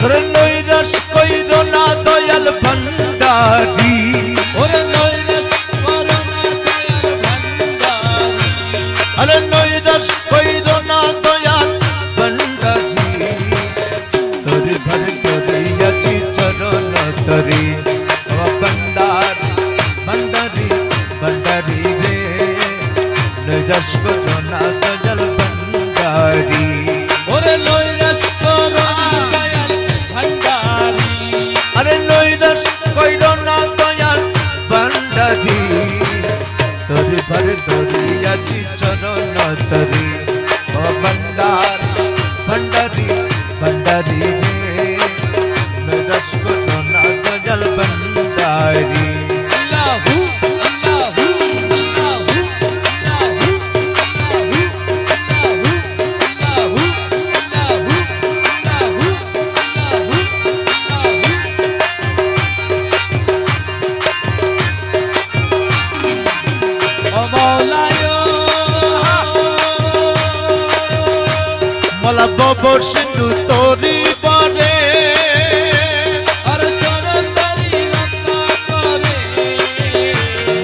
তোরে নৈরাস কইর না দয়াল ভান্ডারি। ওরে নৈরাশ করো না দয়াল ভান্ডারি। আরে নৈরাস কইর না দয়াল ভান্ডারি। তোরে ভর করিয়াছি চরণ তরে। ভান্ডারি ভান্ডারি ভান্ডারি রে। নৈরাস কইর না দয়াল ভান্ডারি। গোবর সিন্ধু তরি পরে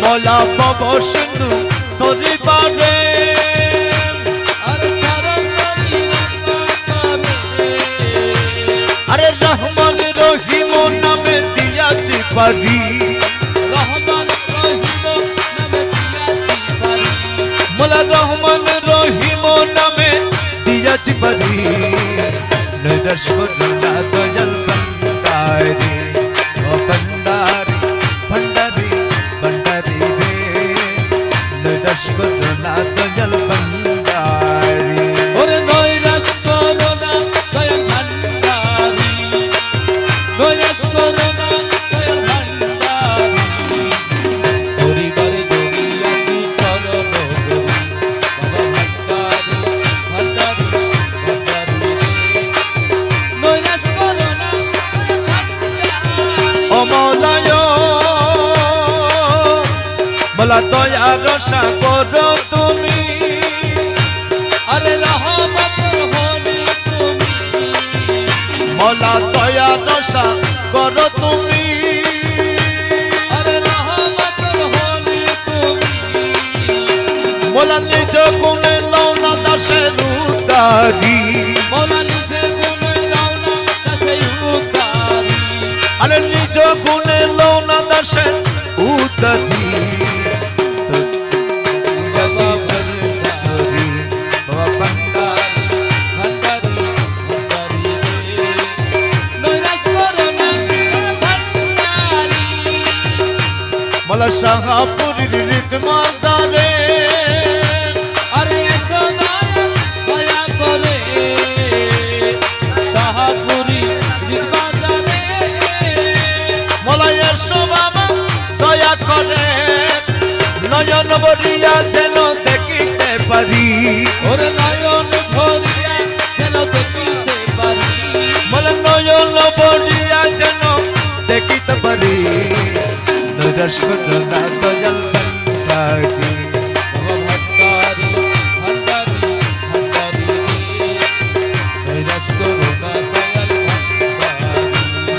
মলা গোবর সিন্ধু তরি পরে আরে নামে দিয়াছি পারি রহমান রহিম নামে দিয়াছি পারি মলা दर्शक जलबङ्गारेण्डारी भण्डरि भण्डरि न दर्शको सुना বলা দয়ার সাগর তুমি। আরে রহমতের হলি তুমি। মলা দয়ার সাগর তুমি। আরে রহমতের হলি তুমি। মোলা নিজ গুণে লৌনা দাসের উদারি মোলা নিজে গুণে দাও না দাসে উতারি আরে নিজ গুণে লৌনা দাসের উদারি মলা শাহাপুরীর রীত মাজারে। আরে এসো দয়া করে। শাহপুরি বাজারে মলায়ের বাবা দয়া করে। নয়ন বরিয়া যেন দেখিতে পারি। ওরে নয়ন ভরিয়া যেন দেখিতে পারি। মলা নয়ন বরিয়া যেন দেখিতে পারি। করো না দয়াল ভান্ডারি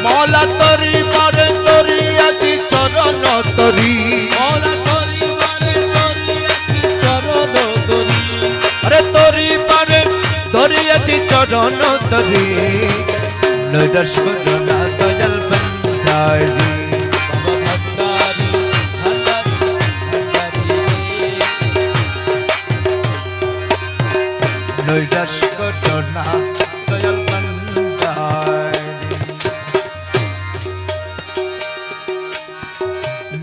মলা তরি মারে তরি আছি চরণ তরি। মৌলা তরি মানে তরি আছি চরণ তরি। আরে তরি মারে তরি আছি চরণ তরি। নৈরাস ঘটনা দয়াল ভান্ডারি Dashkotona Dayal Bandari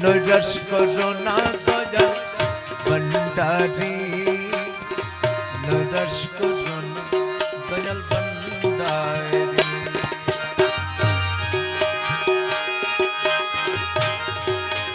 No Dashkotona Dayal Bandari No Dashkotona